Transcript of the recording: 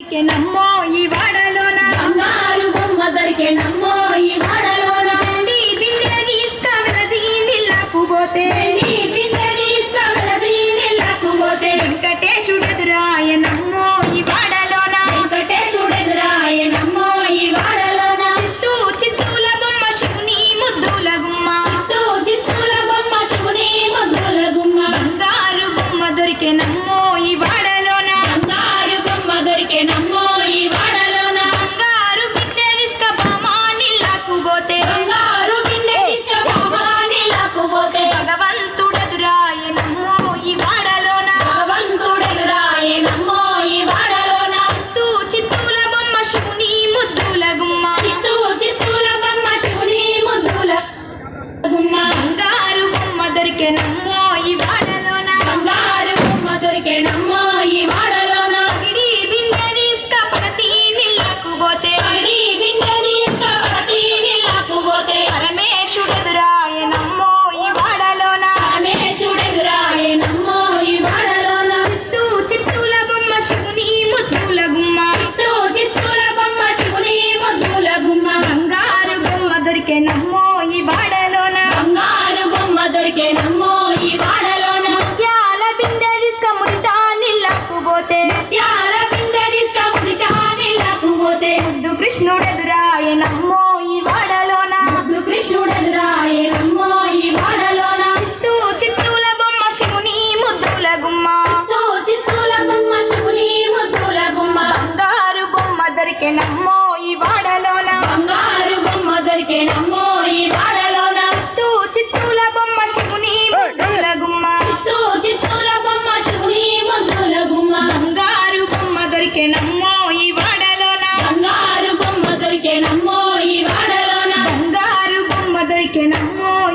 నమ్మో ఈ వాడలోన? బంగారు నమ్మో ఈ వాడలోన? బిందె తీసుకు వెళ్ళది నీళ్ళకు పోతే? ನಮ್ಮಾ కృష్ణుడెదురాయ నమ్మో ఈ వాడలోన? కృష్ణుడెదురాయ నమ్మో ఈ వాడలోన? చిత్తూ చిత్తూల బొమ్మ శివుని ముద్దుల గుమ్మ. చిత్తూల బొమ్మ శివుని ముద్దుల గుమ్మ. బంగారు బొమ్మ దొరికే నమ్మో ఈ వాడలో. can all